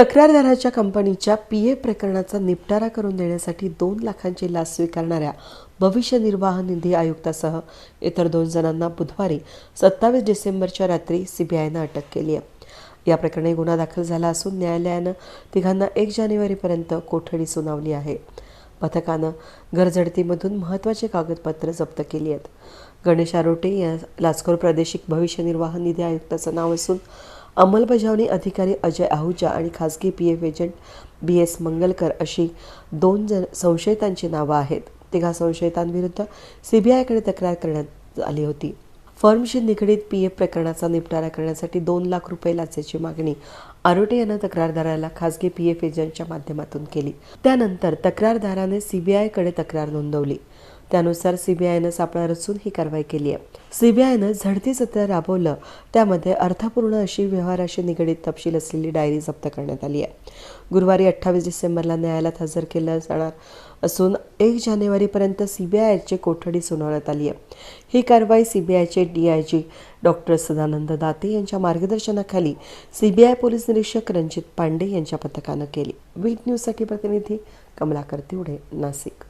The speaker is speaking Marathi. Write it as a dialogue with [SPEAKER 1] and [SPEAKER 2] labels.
[SPEAKER 1] तक्रारदाराच्या कंपनीच्या पी ए प्रकरणाचा निपटारा करून देण्यासाठी दोन लाखांची लाच स्वीकारणाऱ्या भविष्य निर्वाह निधी आयुक्तासह इतर दोन जणांना बुधवारी सत्तावीस डिसेंबरच्या रात्री सीबीआयनं अटक केली आहे. या प्रकरणी गुन्हा दाखल झाला असून न्यायालयानं तिघांना एक जानेवारीपर्यंत कोठडी सुनावली आहे. पथकानं गरजडतीमधून महत्त्वाचे कागदपत्र जप्त केली आहेत. गणेश आरोटे या लाचखोर प्रादेशिक भविष्य निर्वाह निधी आयुक्ताचं नाव असून अंमलबजावणी अधिकारी अजय आहुजा आणि खासगी P F agent B S Mangalkar अशी दोन जण संशयितांची नावं आहेत. तिघा संशयितांविरुद्ध सीबीआयकडे तक्रार करण्यात आली होती. फर्मशी निगडीत पी एफ प्रकरणाचा निपटारा करण्यासाठी दोन लाख रुपये लाचेची मागणी आरोटे यानं तक्रारदाराला खासगी पी एफ एजंटच्या माध्यमातून केली. त्यानंतर तक्रारदाराने सीबीआयकडे तक्रार नोंदवली. त्यानुसार सीबीआयनं सापळा रचून ही कारवाई केली आहे. सीबीआयनं झडती सत्र राबवलं त्यामध्ये अर्थपूर्ण अशी व्यवहाराशी निगडीत तपशील असलेली डायरी जप्त करण्यात आली आहे. गुरुवारी अठ्ठावीस डिसेंबरला न्यायालयात हजर केलं जाणार असून एक जानेवारीपर्यंत सीबीआयची कोठडी सुनावण्यात आली आहे. ही कारवाई सीबीआयचे डीआयजी डॉक्टर सदानंद दाते यांच्या मार्गदर्शनाखाली सीबीआय पोलीस निरीक्षक रणजित पांडे यांच्या पथकानं केली. वीट न्यूजसाठी प्रतिनिधी कमलाकर तिवडे नाशिक.